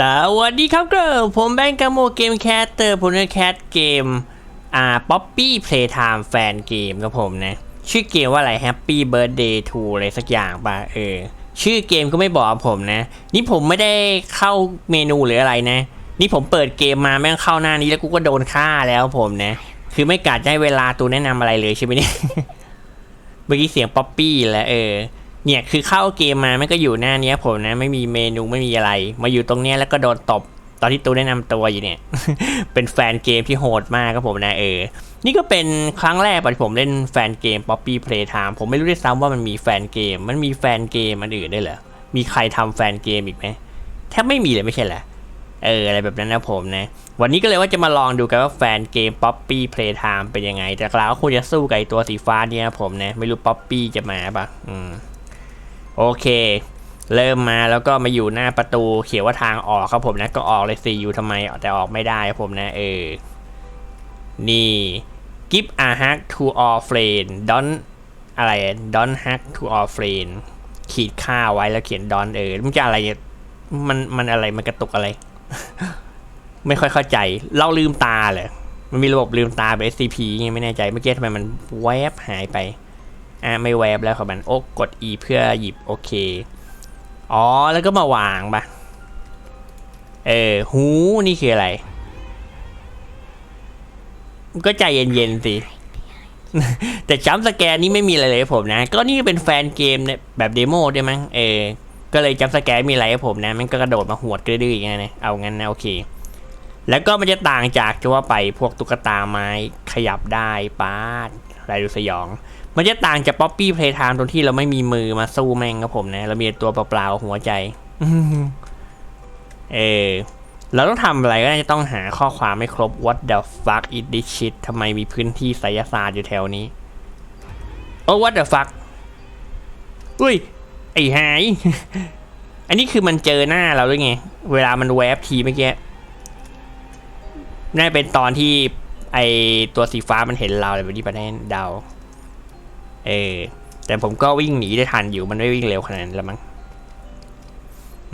สวัสดีครับก็ผมแบงค์กาโมเกมแคสเตอร์ผมแคสเกม อ่าป๊อปปี้เพลย์ไทม์แฟนเกมครับผมนะ ชื่อเกมว่าอะไร Happy Birthday to อะไรสักอย่างป่ะเออ ชื่อเกมก็ไม่บอกผมนะ นี่ผมไม่ได้เข้าเมนูหรืออะไรนะ นี่ผมเปิดเกมมาแม่งเข้าหน้านี้แล้วกูก็โดนฆ่าแล้วผมนะ คือไม่กาดให้เวลาตูแนะนำอะไรเลยใช่ไหมเนี่ย เมื่อกี้เสียงป๊อปปี้แล้วเออ เนี่ยคือเข้าเกมมามันก็อยู่หน้าเนี้ยผมนะไม่มีเมนูไม่มีอะไร มาอยู่ตรงเนี้ยแล้วก็โดนตบตอนที่ตูแนะนำตัวอยู่เนี่ย เป็นแฟนเกมที่โหดมากครับผมนะเออ นี่ก็เป็นครั้งแรกที่ผมเล่นแฟนเกม Poppy Playtime ผมไม่รู้ด้วยซ้ำว่ามันมีแฟนเกม มันมีแฟนเกมมันอื่นได้เหรอ มีใครทำแฟนเกมอีกไหมแทบไม่มีเลยไม่ใช่เหรอ เอออะไรแบบนั้นนะผมนะ วันนี้ก็เลยว่าจะมาลองดูกันว่าแฟนเกม Poppy Playtime เป็นยังไง แต่กล่าวก็คงจะสู้กับตัวสีฟ้าเนี่ยนะผมนะ ไม่รู้ Poppy จะมาปะอืม โอเค เริ่มมาแล้วก็มาอยู่หน้าประตูเขียนว่าทางออกครับผมนะ ก็ออกเลยสิอยู่ทำไมแต่ออกไม่ได้ครับผมนะ เออ นี่ give a hug to all friend don't อะไร don't hug to all friend ขีดค่าไว้แล้วเขียน don't เออมันจะอะไรมันมันอะไรมันกระตุกอะไร ไม่ค่อยเข้าใจ เราลืมตาเลยมันมีระบบลืมตาแบบ SCP ไงไม่แน่ใจเมื่อกี้ทำไมมันแวบหายไป อะไม่แวบแล้วครับมันโอ้กด E เพื่อหยิบโอเค อ๋อ แล้วก็มาวางปะเออ หู นี่คืออะไร ก็ใจเย็นๆสิ แต่จัมสแกนนี่ไม่มีอะไรเลยผมนะ ก็นี่เป็นแฟนเกมเนี่ยแบบเดโมด้มั้ง เออ ก็เลยจัมสแกนมีอะไรให้ผมนะ มันก็กระโดดมาหวดกระดื้ออย่างเงี้ยนะ เอางั้นนะโอเค แล้วก็มันจะต่างจากทั่วไปพวกตุ๊กตาไม้ขยับได้ป้า ดอะไรดูสยอง มันจะต่างจากป๊อปปี้เพลย์ไทม์ตรงที่เราไม่มีมือมาสู้แม่งครับผมนะ เรามีตัวเปล่าๆหัวใจ เออเราต้องทำอะไรก็จะต้องหาข้อความไม่ครบ what the fuck is this shit ทำไมมีพื้นที่ไสยศาสตร์อยู่แถวนี้ โอ้ what the fuck อุ้ย ไอ้หาย อันนี้คือมันเจอหน้าเราด้วยไง เวลามันแวบทีเมื่อกี้น่าเป็นตอนที่ ไอตัวสีฟ้ามันเห็นเราเลยวันนี้ประเด็นเดาเออแต่ผมก็วิ่งหนีได้ทันอยู่มันไม่วิ่งเร็วขนาดนั้นละมั้ง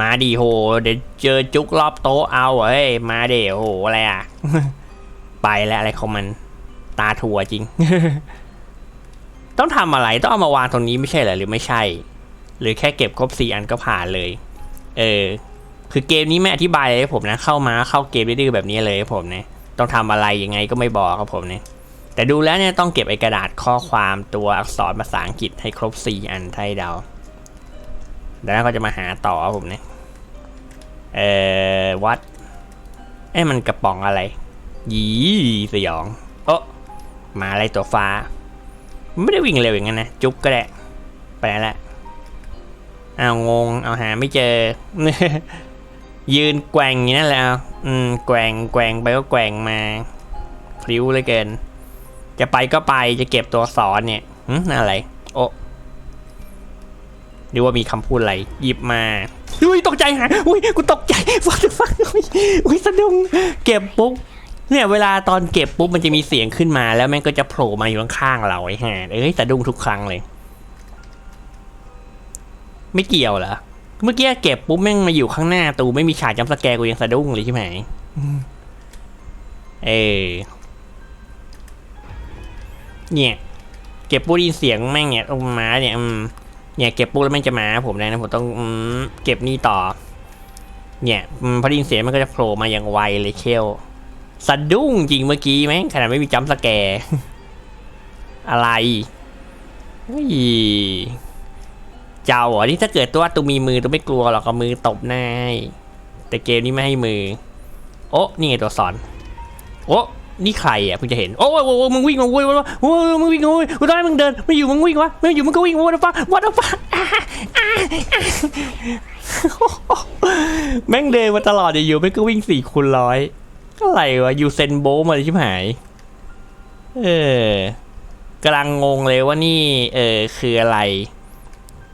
มาดีโห เดี๋ยวเจอจุกรอบโต๊ะเอาเฮ้ยมาเดี๋ยวโหอะไรอะ ไปแล้วอะไรของมันตาถั่วจริง ต้องทำอะไรต้องเอามาวางตรงนี้ไม่ใช่เหรอหรือไม่ใช่ หรือแค่เก็บครบสี่อันก็ผ่านเลย เออ คือเกมนี้ไม่อธิบายเลยผมนะ เข้ามาเข้าเกมดื้อแบบนี้เลยผมนะ ต้องทำอะไรยังไงก็ไม่บอกครับผมเนี่ยแต่ดูแล้วเนี่ยต้องเก็บไอ้กระดาษข้อความตัวอักษรภาษาอังกฤษให้ครบ 4 อันไทยเดาแล้วก็จะมาหาต่อครับผมเนี่ยเอ่อวัดเอ้ยมันกระป๋องอะไร ยีสยองโอ้มาอะไรตัวฟ้า ไม่ได้วิ่งเร็วอย่างนั้นนะ จุ๊บก็ได้ไปแล้วแหละเอางง เอาหาไม่เจอ ยืนแกว่งอย่างนั้นแหละอืมแกว่งแกว่งไปก็แกว่งมาพลิ้วเลยเกิน จะไปก็ไปจะเก็บตัวสอนเนี่ยหืมอะไร โอ้ดูว่ามีคำพูดอะไรหยิบมาอุ้ยตกใจหาอุ้ยกูตกใจฟังฟังอุ้ยอุ้ยสะดุ้งเก็บปุ๊บเนี่ยเวลาตอนเก็บปุ๊บมันจะมีเสียงขึ้นมา แล้วแม่งก็จะโผล่มาอยู่ข้างๆเราไอ้ห่าเอ้ยสะดุ้งทุกครั้งเลย ไม่เกี่ยวเหรอ เมื่อกี้เก็บปุ๊บแม่งมาอยู่ข้างหน้าตูไม่มีฉากจำสแกร์กูยังสะดุ้งเลยใช่ไหมเออเนี่ยเก็บปุ๊บได้ยินเสียงแม่งเนี่ยลงมาเนี่ยอืมเนี่ยเก็บปุ๊บแล้วแม่งจะมาหาผมได้นะผมต้องอืมเก็บนี่ต่อ เนี่ยอืมพอได้ยินเสียงมันก็จะโผล่มาอย่างไวเลยเชลสะดุ้งจริงเมื่อกี้แม่งขนาดไม่มีจัมป์สแกร์อะไรเฮ้ย เจ้าเหรอนี่ถ้าเกิดตัวตูมีมือตูไม่กลัวหรอกก็มือตบหน้าแต่เกมนี้ไม่ให้มือ โอ้นี่ไงตัวสอน โอ้นี่ใครอะเพิ่งจะเห็น โอ้ยโอ้มึงวิ่งมาโว้ยโอ้ยโอ้ยมึงวิ่งโอ้ยกูได้มึงเดินไม่อยู่มึงวิ่งวะไม่อยู่มึงก็วิ่งวัดฟ้าวัดฟ้าแม่งเดินมาตลอดอยู่ไม่ก็วิ่งสี่คูณร้อยอะไรวะยูเซนโบมาเลยชิบหาย เออกำลังงงเลยว่านี่ เออคืออะไร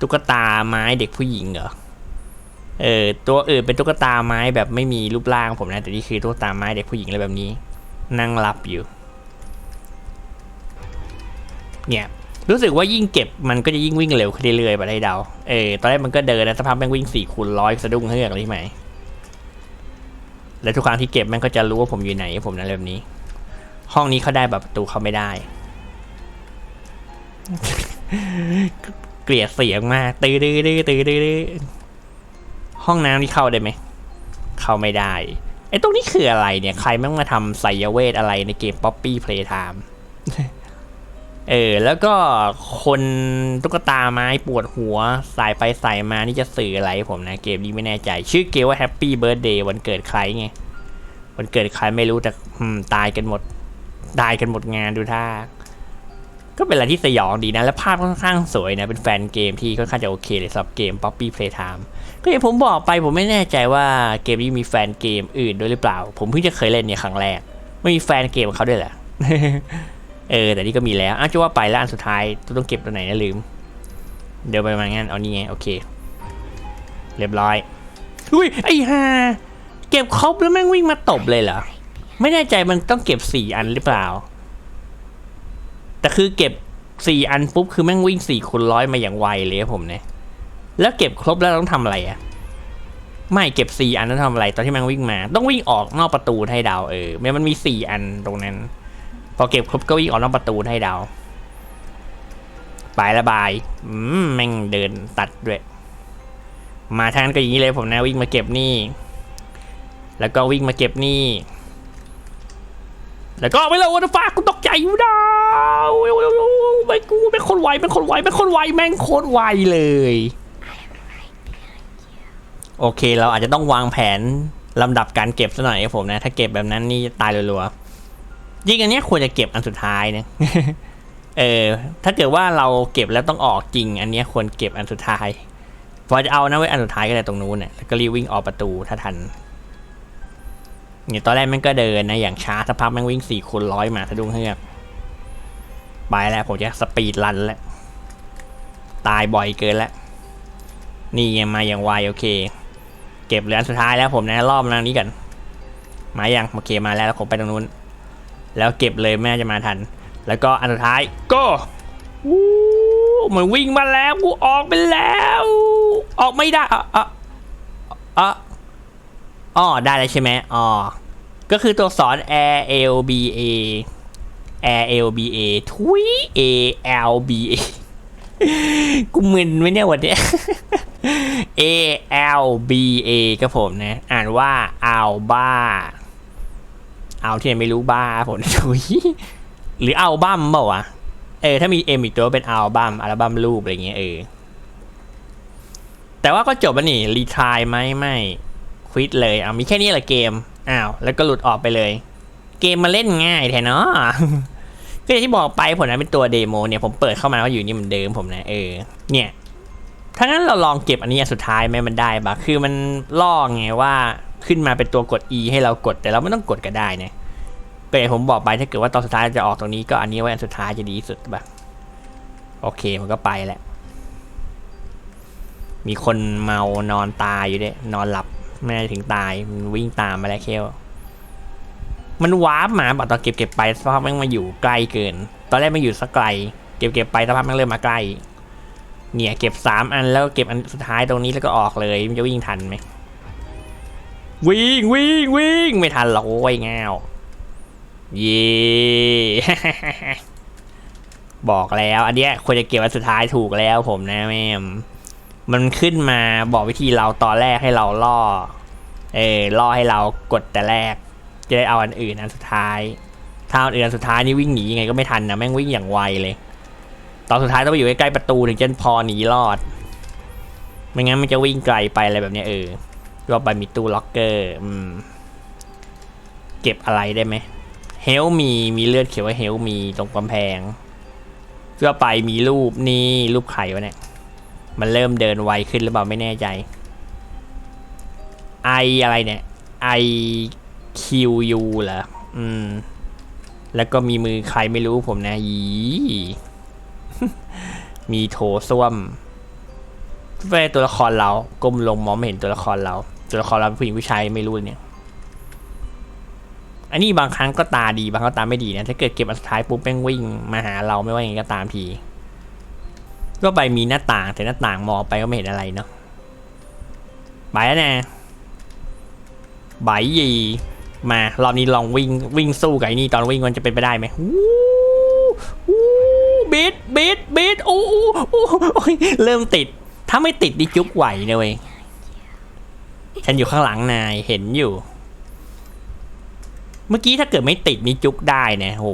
ตุ๊กตาไม้เด็กผู้หญิงเหรอ เออตัวอื่นเป็นตุ๊กตาไม้แบบไม่มีรูปร่างผมนะ แต่นี่คือตุ๊กตาไม้เด็กผู้หญิงอะไรแบบนี้ นั่งรับอยู่ เนี่ยรู้สึกว่ายิ่งเก็บมันก็จะยิ่งวิ่งเร็วขึ้นเรื่อยๆไปได้เดา เออตอนแรกมันก็เดินนะสักพักแม่งวิ่งสี่คูณร้อยสะดุ้งเฮือกเลยใช่ไหม แล้วทุกครั้งที่เก็บมันก็จะรู้ว่าผมอยู่ไหนผมนั้นแบบนี้ ห้องนี้เขาได้แบบประตูเขาไม่ได้ เกลียดเสียงมากตื้อดื้อดื้อตื้อดื้อห้องน้ำนี่เข้าได้ไหม เข้าไม่ได้ ไอ้ตรงนี้คืออะไรเนี่ย ใครแม่งมาทำไสยเวทอะไรในเกม Poppy Playtime เออ แล้วก็คนตุ๊กตาไม้ปวดหัวสายไปสายมานี่จะสื่ออะไรผมนะ เกมนี้ไม่แน่ใจ ชื่อเกมว่า Happy Birthday วันเกิดใครไง วันเกิดใครไม่รู้แต่ตายกันหมด ตายกันหมดงานดูท่า ก็เป็นอะไรที่สยองดีนะ และภาพค่อนข้างสวยนะ เป็นแฟนเกมที่ค่อนข้างจะโอเคเลยสำหรับเกม Poppy Playtime ก็อย่างผมบอกไปผมไม่แน่ใจว่าเกมนี้มีแฟนเกมอื่นด้วยหรือเปล่า ผมเพิ่งจะเคยเล่นเนี่ยครั้งแรก ไม่มีแฟนเกมของเขาด้วยเหรอเออ แต่นี่ก็มีแล้วอ้าวจะว่าไปแล้วอันสุดท้ายต้องเก็บตัวไหนนะลืม เดี๋ยวไปมางั้นเอานี่ไงโอเค เรียบร้อยอุ้ยไอ้ห่าเก็บครบแล้วแม่งวิ่งมาตบเลยเหรอไม่แน่ใจมันต้องเก็บสี่อันหรือเปล่า แต่คือเก็บสี่อันปุ๊บคือแม่งวิ่งสี่คูณร้อยมาอย่างไวเลยผมเนี่ยแล้วเก็บครบแล้วต้องทำอะไรอะไม่เก็บสี่อันต้องทำอะไร ตอนที่แม่งวิ่งมา ต้องวิ่งออกนอกประตูให้ดาวเออมันมีสี่อันตรงนั้น พอเก็บครบก็วิ่งออกนอกประตูให้ดาวไปละบายอืมแม่งเดินตัดด้วย มาทางนั้นก็อย่างนี้เลยผมนะวิ่งมาเก็บนี่ แล้วก็วิ่งมาเก็บนี่ แล้วก็ไม่เลยวันฟ้ากูตกใจอยู่ดาวไม่กูเป็นคนไวเป็นคนไวเป็นคนไวแม่งโคตรไวเลย โอเคเราอาจจะต้องวางแผนลำดับการเก็บซะหน่อยครับผมนะ ถ้าเก็บแบบนั้นนี่ตายรัวๆยิ่งอันเนี้ยควรจะเก็บอันสุดท้ายนะเออถ้าเกิดว่าเราเก็บแล้วต้องออกจริง อันเนี้ยควรเก็บอันสุดท้ายพอจะเอานะไว้อันสุดท้ายก็ได้ตรงนู้นเนี่ยแล้วก็รีวิ่งออกประตูถ้าทัน นี่ยตอนแรกมันก็เดินนะอย่างช้าสักพักมันวิ่งสี่คูณร้อยมาสะดุ้งเฮือกไปแล้วผมจะสปีดรันแล้ว ตายบ่อยเกินแล้ว นี่ไงมาอย่างไวโอเค เก็บเหรียญสุดท้ายแล้วผมนะรอบนั้นนี้กันมาอย่างโอเคมาแล้วแล้วผมไปตรงนู้น แล้วเก็บเลยแม่จะมาทัน แล้วก็อันสุดท้ายก็วู้มันวิ่งมาแล้วกูออกไปแล้ว ออกไม่ได้อะอะอะ อ๋อได้แล้วใช่ไหมอ๋อก็คือตัวสอน Air L B A Air L B A ทุย A L B A กูมึนไหมเนี่ยวันนี้ A L B A ก็ผมนะ อ่านว่าอัลบ้าเอาที่ไหนไม่รู้บ้าผมถุยหรืออัลบั้มเปล่าวะเออถ้ามี M อีกตัวเป็นอัลบั้มอัลบั้มรูปอะไรเงี้ยเออแต่ว่าก็จบแล้วนี่รีทายไหมไม่ วิดเลยเอามีแค่นี้แหละเกมอ้าวแล้วก็หลุดออกไปเลย เกมมาเล่นง่ายแท้เนาะก็อย่างที่บอกไปผมนะเป็นตัวเดโมเนี่ยผมเปิดเข้ามาก็อยู่นี่เหมือนเดิมผมนะเออเนี่ยถ้างั้นเราลองเก็บอันนี้สุดท้ายไหมมันได้ปะคือมันล่อไงว่าขึ้นมาเป็นตัวกด E ให้เรากดแต่เราไม่ต้องกดก็ได้นะก็อย่างผมบอกไปถ้าเกิดว่าตอนสุดท้ายจะออกตรงนี้ก็อันนี้ไว้อันสุดท้ายจะดีสุดปะโอเคมันก็ไปแหละมีคนเมานอนตายอยู่ด้วยนอนหลับ ไม่ได้ถึงตายมันวิ่งตามมาแล้วเคลมันวาร์ปมาบอตอนเก็บเก็บไปสักพักแมันมาอยู่ใกล้เกิน ตอนแรกมันอยู่สักไกล เก็บเก็บไปสักพักมันเริ่มมาใกล้ เนี่ยเก็บสามอันแล้วก็เก็บอันสุดท้ายตรงนี้แล้วก็ออกเลยมันจะวิ่งทันไหมวิ่งวิ่งวิ่งไม่ทันหรอกโอ้ยง่าวเย่บอกแล้ว อันเนี้ยควรจะเก็บอันสุดท้ายถูกแล้วผมนะแม่ มันขึ้นมาบอกวิธีเราตอนแรกให้เราล่อ เออล่อให้เรากดแต่แรก จะได้เอาอันอื่นอันสุดท้าย ถ้าอันอื่นอันสุดท้ายนี่วิ่งหนียังไงก็ไม่ทันนะแม่งวิ่งอย่างไวเลย ตอนสุดท้ายต้องไปอยู่ใกล้ๆประตูถึงจะพอหนีรอด ไม่งั้นมันจะวิ่งไกลไปอะไรแบบนี้เออก็ไปมีตู้ล็อกเกอร์อืมเก็บอะไรได้ไหมเฮลมีมีเลือดเขียนว่าเฮลมีตรงกำแพงเพื่อไปมีรูปนี่รูปไข่วะเนี่ย มันเริ่มเดินไวขึ้นหรือเปล่าไม่แน่ใจ ไออะไรเนี่ย I Q U เหรออืม แล้วก็มีมือใครไม่รู้ผมนะยีมีโถส้วมเวตัวละครเราก้มลงมองไม่เห็นตัวละครเรา ตัวละครเราเป็นผู้หญิงผู้ชายไม่รู้เนี่ย อันนี้บางครั้งก็ตาดีบางครั้งก็ตาไม่ดีนะถ้าเกิดเก็บอันสุดท้ายปุ๊บแม่งวิ่งมาหาเราไม่ว่าอย่างไงก็ตามที ก็ไปมีหน้าต่างแต่หน้าต่างมองไปก็ไม่เห็นอะไรเนาะไปแล้วนะบายยีมารอบนี้ลองวิ่งวิ่งสู้กับไอ้นี่ตอนวิ่งมันจะเป็นไปได้ไหมวู้วู้บิดบิดบิดโอ้โอ้โอ้โอ้ยเริ่มติด ถ้าไม่ติดนี่จุกไหวนะเว้ยฉันอยู่ข้างหลังนายเห็นอยู่ เมื่อกี้ถ้าเกิดไม่ติดนี่จุกได้นะโห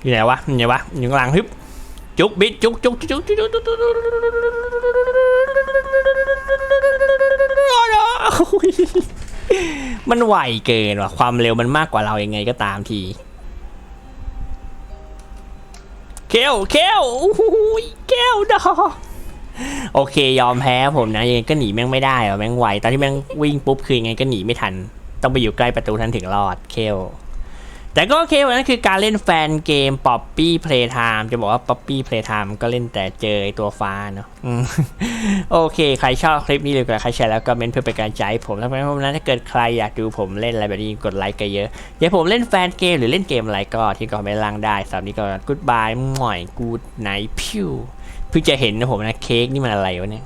อยู่ไหนวะอยู่ไหนวะอยู่ข้างหลังฮึบ จุกบิดจุกจุกจุกจุกจุกจุกมันไวเกินว่ะความเร็วมันมากกว่าเรายังไงก็ตามทีเกลเกลเกลดอโอเคยอมแพ้ผมนะยังไงก็หนีแม่งไม่ได้อะแม่งไวตอนที่แม่งวิ่งปุ๊บคือยังไงก็หนีไม่ทัน ต้องไปอยู่ใกล้ประตูทันถึงรอดเคล แต่ก็โอเควันนั้นคือการเล่นแฟนเกม Poppy Playtime จะบอกว่า Poppy Playtime ก็เล่นแต่เจอตัวฟ้าเนาะโอเค ใครชอบคลิปนี้เลยก็ใครแชร์แล้วก็เมนเพื่อเป็นกำลังใจให้ผมแล้วเพราะนั้นถ้าเกิดใครอยากดูผมเล่นอะไรแบบนี้กดไลค์กันเยอะอย่าผมเล่นแฟนเกมหรือเล่นเกมอะไรก็ที่ก็ไม่ล่างได้สำหรับนี้ก็กูดบายหม่อยกูดไนพิวเพิ่งจะเห็นนะผมนะเค้กนี่มันอะไรวะเนี่ย